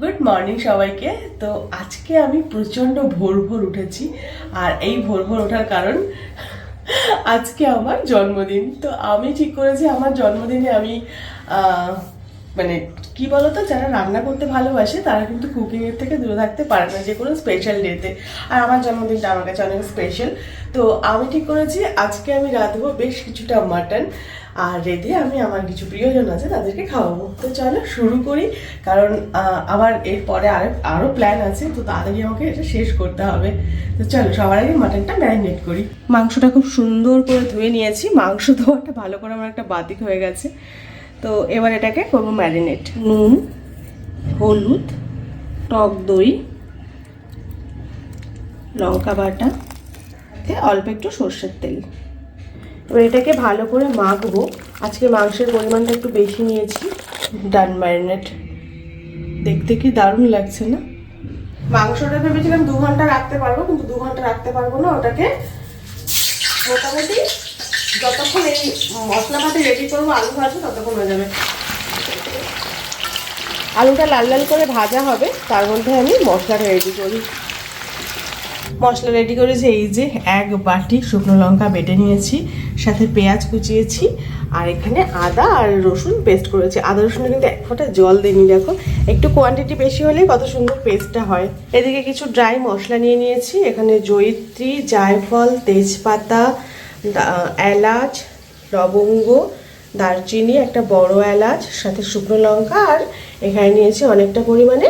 Good morning সবাইকে। তো আজকে আমি প্রচণ্ড ভোর ভোর উঠেছি, আর এই ভোর ভোর ওঠার কারণ আজকে আমার জন্মদিন। তো আমি ঠিক করেছি, আমার জন্মদিনে আমি মানে কি বলতো, যারা রান্না করতে ভালোবাসে, তারা কিন্তু কুকিংয়ের থেকে দূরে থাকতে পারে না, যে কোনো স্পেশাল ডেতে আর আমার জন্মদিনটা আমার কাছে অনেক স্পেশাল তো আমি ঠিক করেছি, আজকে আমি রাঁধবো বেশ কিছুটা মাটন আর রেঁধে আমি আমার কিছু প্রিয়জন আছে, তাদেরকে খাওয়াবো। তো চলো শুরু করি, কারণ আবার এরপরে আরও আরও প্ল্যান আছে, তো তাড়াতাড়ি আমাকে এটা শেষ করতে হবে। তো চলো, সবার আগে মাটনটা ম্যারিনেট করি। মাংসটা খুব সুন্দর করে ধুয়ে নিয়েছি। মাংস ধোয়াটা ভালো করে আমার একটা বাতিক হয়ে গেছে। তো এবার এটাকে করব ম্যারিনেট নুন, হলুদ, টক দই, লঙ্কা বাটা অল্প একটু সর্ষের তেল। এবার এটাকে ভালো করে মাখবো। আজকে মাংসের পরিমাণটা একটু বেশি নিয়েছি। ডান ম্যারিনেট দেখতে কি দারুণ লাগছে না? মাংসটা ভেবেছিলাম দু ঘণ্টা রাখতে পারব, কিন্তু দু ঘণ্টা রাখতে পারব না। ওটাকে মোটামুটি যতক্ষণ এই মশলা পাতি রেডি করব, আলু ভাজবো, ততক্ষণ হয়ে যাবে। আলুটা লাল লাল করে ভাজা হবে, তার মধ্যে আমি মশলাটা রেডি করি। মশলা রেডি করেছি এই যে এক বাটি শুকনো লঙ্কা বেটে নিয়েছি, সাথে পেঁয়াজ কুচিয়েছি, আর এখানে আদা আর রসুন পেস্ট করেছি। আদা রসুনে কিন্তু এক ফোঁটা জল দিইনি, দেখো। একটু কোয়ান্টিটি বেশি হলে কত সুন্দর পেস্টটা হয়। এদিকে কিছু ড্রাই মশলা নিয়ে নিয়েছি, এখানে জয়িত্রী, জায়ফল, তেজপাতা এলাচ, লবঙ্গ, দারচিনি, একটা বড় এলাচ, সাথে শুকনো লঙ্কা, আর এখানে নিয়েছি অনেকটা পরিমাণে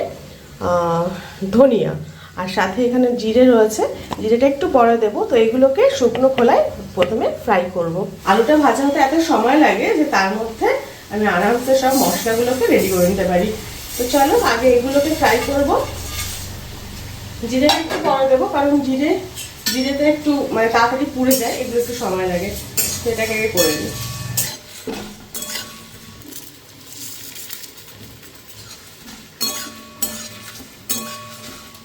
ধনিয়া। আর সাথে এখানে জিরে রয়েছে। জিরেটা একটু পরে দেবো, তো এগুলোকে শুকনো খোলায় প্রথমে ফ্রাই করব। আলুটা ভাজা হতে এত সময় লাগে যে তার মধ্যে আমি আরামসে সব মশলাগুলোকে রেডি করে নিতে পারি। তো চলো, আগে এগুলোকে ফ্রাই করব। জিরেটা একটু পরে দেবো, কারণ জিরে জিরেতে একটু মানে তাড়াতাড়ি পুড়ে যায়, এগুলো একটু সময় লাগে। তো এটাকে আগে করে নিই।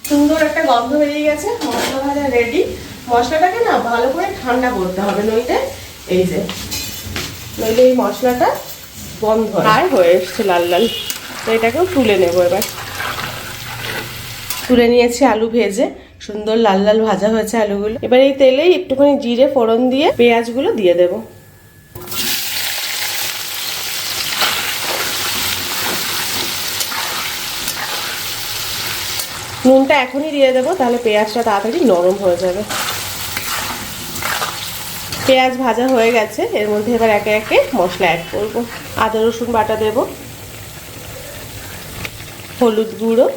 সুন্দর একটা গন্ধ বেরিয়ে গেছে, মশলা ভাজা রেডি মশলাটাকে না ভালো করে ঠান্ডা করতে হবে, নইলে এই যে, নইলে এই মশলাটা বন্ধ আর হয়ে এসছে লাল লাল। তো এটাকেও তুলে নেব এবার। তুলে নিয়েছি আলু ভেজে। সুন্দর লাল লাল ভাজা হয়েছে আলুগুলো। এবার এই তেলেই একটুখানি জিরে, ফোড়ন দিয়ে পেঁয়াজগুলো দিয়ে দেবো। নুনটা এখনই দিয়ে দেবো, তাহলে পেঁয়াজটা তাড়াতাড়ি নরম হয়ে যাবে। পেঁয়াজ ভাজা হয়ে গেছে, এর মধ্যে এবার একে একে মশলা অ্যাড করব। আদা, রসুন বাটা দেব, হলুদ গুঁড়ো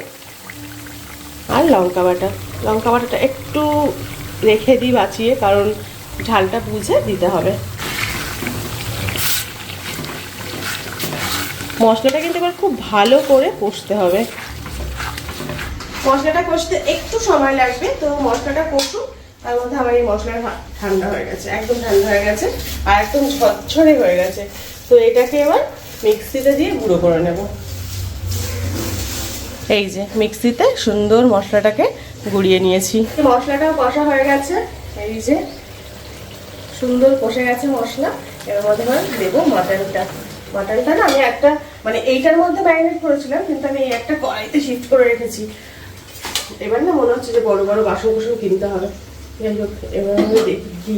আর লঙ্কা বাটা। লঙ্কা বাটাটা একটু রেখে দিই বাঁচিয়ে, কারণ ঝালটা বুঝে দিতে হবে। মশলাটা কিন্তু এবার খুব ভালো করে কষতে হবে। মশলাটা কষতে একটু সময় লাগবে, তো মশলাটা কষুক, তার মধ্যে আমার এই মশলাটা ঠান্ডা হয়ে গেছে, একদম ঠান্ডা হয়ে গেছে, আর একদম ঝরঝরে হয়ে গেছে। তো এটাকে এবার মিক্সিতে দিয়ে গুঁড়ো করে নেব। এই যে মিক্সিতে সুন্দর মশলাটাকে গুঁড়িয়ে নিয়েছি। মশলাটাও কষা হয়ে গেছে। এই যে সুন্দর কষে গেছে মশলা। এর মধ্যে দেবো মাটনটা মাটনটা না আমি একটা মানে এইটার মধ্যে ম্যারিনেট করেছিলাম, কিন্তু আমি এই একটা কড়াইতে শিফট করে রেখেছি। এবার না মনে হচ্ছে যে বড় বড় বাসন কুসন কিনতে হবে। যাই হোক, এবার আমি দেখি।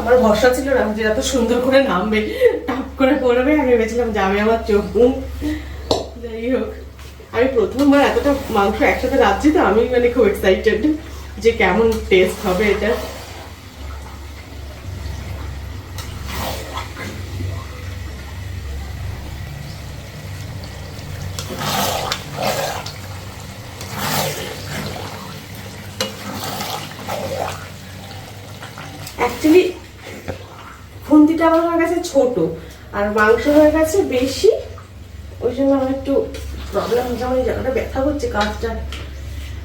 আমার ভরসা ছিল না যে এত সুন্দর করে নামবে টাপ করে পড়বে, আমি ভেবেছিলাম যাবে আমার চোখ। যাই হোক, আমি প্রথমবার এতটা মাংস একসাথে রাখছি তো আমি মানে খুব এক্সাইটেড যে কেমন টেস্ট হবে এটা। খুন্তিটা আমার হয়ে গেছে ছোট, আর মাংস হয়ে গেছে বেশি। ওই জন্য আমার একটু প্রবলেম হচ্ছে আমার জায়গাটা ব্যথা করছে কাজটা।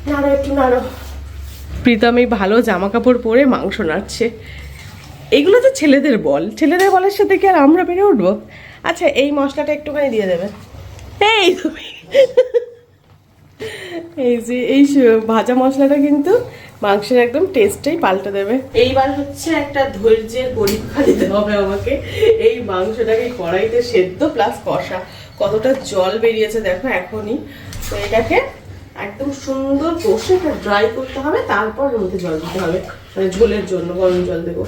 নাড়ো, একটু নাড়ো। প্রীতম এই ভালো জামা কাপড় পরে মাংস নাড়ছে। এগুলো তো ছেলেদের বল। ছেলেদের বলের সাথে কি আর আমরা বেড়ে উঠবো? আচ্ছা এই মশলাটা একটুখানি দিয়ে দেবে। এই তুমি। এই যে, এই ভাজা মশলাটা কিন্তু মাংসের একদম টেস্টটাই পাল্টে দেবে। এইবার হচ্ছে একটা ধৈর্যের পরীক্ষা দিতে হবে আমাকে। এই মাংসটাকে কড়াইতে সেদ্ধ প্লাস কষা। কতটা জল বেরিয়েছে দেখো এখনই। তো এটাকে একদম সুন্দর কষে এটা ড্রাই করতে হবে, তারপর মধ্যে জল দিতে হবে। মানে ঝোলের জন্য গরম জল দেবো।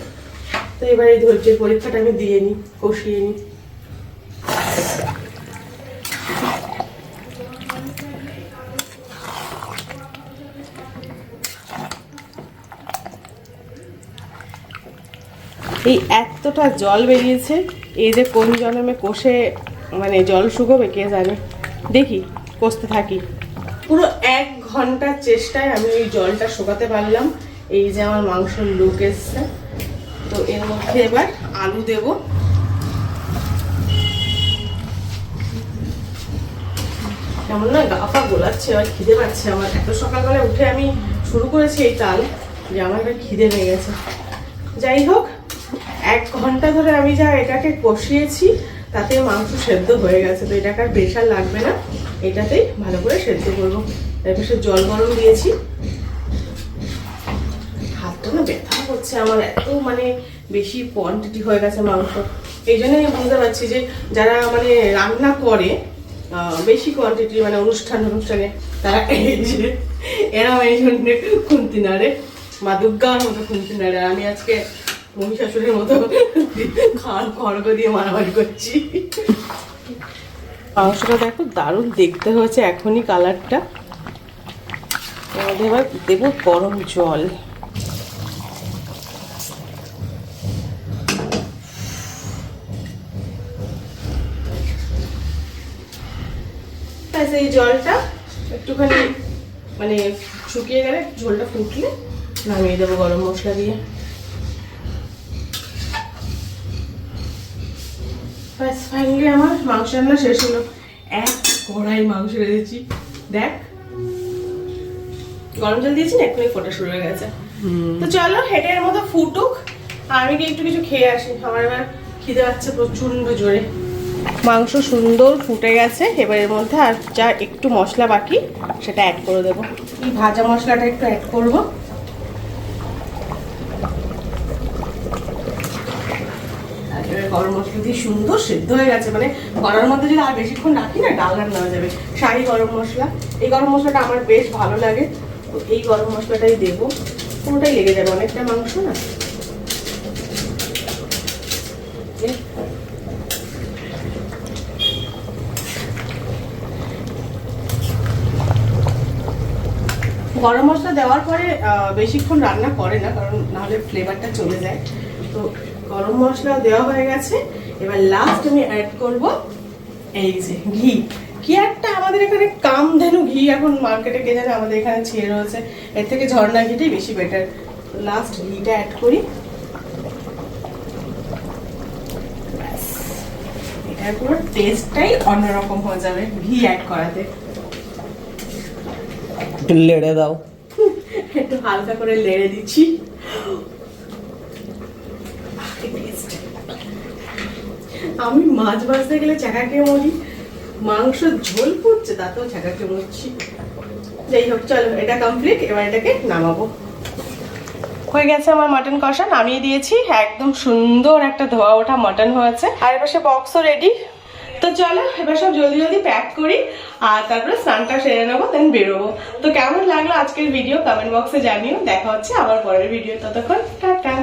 তো এবার এই ধৈর্যের পরীক্ষাটা আমি দিয়ে নিই, কষিয়ে নিই। এই এতটা জল বেরিয়েছে, এই যে কোন জন্মে কষে মানে জল শুকোবে, কে জানে? দেখি, কষতে থাকি। পুরো এক ঘণ্টার চেষ্টায় আমি ওই জলটা শুকাতে পারলাম। এই যে আমার মাংসের লুক এসছে। তো এর মধ্যে এবার আলু দেব। কেমন না গা পা গোলাচ্ছে এবার খিদে পাচ্ছে আমার। এত সকালবেলা উঠে আমি শুরু করেছি এই তাল, যে আমার এবার খিদে পেয়ে গেছে। যাই হোক এক ঘণ্টা ধরে আমি যা এটাকে কষিয়েছি, তাতে মাংস সেদ্ধ হয়ে গেছে। তো এটাকে আর প্রেশার লাগবে না। এটাতেই ভালো করে সেদ্ধ করব। এরপর সে জল গরম দিয়েছি। হাতটা না ব্যথা করছে আমার, এত মানে বেশি কোয়ান্টিটি হয়ে গেছে মাংস। এই জন্য আমি বুঝতে পারছি যে যারা মানে রান্না করে বেশি কোয়ান্টিটি মানে অনুষ্ঠান, অনুষ্ঠানে, তারা এরা এই জন্য খুন্তি নাড়ে। মা দুর্গার মতো খুন্তি নাড়ে। আমি আজকে মহিষাসুরের মতো খাওয়ার খড়গ দিয়ে মারামারি করছি। মাংসটা দেখো দারুণ দেখতে হয়েছে এখনই কালারটা। এবার দেবো গরম জল। এই জলটা একটুখানি মানে শুকিয়ে গেলে ঝোলটা ফুটলে নামিয়ে দেবো গরম মশলা দিয়ে। ব্যাস ফাইনালি আমার মাংস রান্না শেষ হলো। এক কড়াই মাংস রেখেছি দেখ। গরম জল দিয়েছি না এক্ষুনি ফোটা শুরু হয়ে গেছে। তো চলো হেঁটের মতো ফুটুক। আর আমি গিয়ে একটু কিছু খেয়ে আসি। আমার এবার খিদে পাচ্ছে প্রচণ্ড জোরে। মাংস সুন্দর ফুটে গেছে। এবার এর মধ্যে আর যা একটু মশলা বাকি সেটা অ্যাড করে দেবো। এই ভাজা মশলাটা একটু অ্যাড করব আর এবার গরম মশলা দিয়ে সুন্দর সেদ্ধ হয়ে গেছে। মানে গরমের মধ্যে যদি আর বেশিক্ষণ রাখি না, ডাল রান্না হয়ে যাবে। শাহি গরম মশলা। এই গরম মশলাটা আমার বেশ ভালো লাগে। তো এই গরম মশলাটাই দেবো। পুরোটাই লেগে যাবে। অনেকটা মাংস না? গরম মশলা দেওয়ার পরে বেশিক্ষণ রান্না করে না, কারণ নাহলে ফ্লেভারটা চলে যায়। তো গরম মশলা দেওয়া হয়ে গেছে। এবার লাস্ট আমি অ্যাড করব এই যে ঘি। কি একটা আমাদের এখানে কামধেনু ঘি এখন মার্কেটে কে জানে আমাদের এখানে ছেয়ে রয়েছে। এর থেকে ঝর্ণা ঘিটাই বেশি বেটার লাস্ট ঘিটা অ্যাড করি। এটার পুরো টেস্টটাই অন্যরকম হয়ে যাবে ঘি অ্যাড করাতে। একটু লেড়ে দাও। একটু হালকা করে লেড়ে দিচ্ছি। আমি মাছ ভাজতে গেলে চাকাকে মরি। মাংস ঝোল পড়ছে তাতেও চাকাকে মরছি। যাই হোক, চলো, এটা কমপ্লিট এবার এটাকে নামাবো। হয়ে গেছে আমার মাটন কষা, নামিয়ে দিয়েছি। একদম সুন্দর একটা ধোয়া ওঠা মাটন হয়েছে। আর সে বক্সও রেডি তো চলো, এবার সব জলদি জলদি প্যাক করি, আর তারপরে স্নানটা সেরে নেব দেন বেরোবো। তো কেমন লাগল আজকের ভিডিও কমেন্ট বক্সে জানিও। দেখা হচ্ছে আবার পরের ভিডিও ততক্ষণ, টাটা।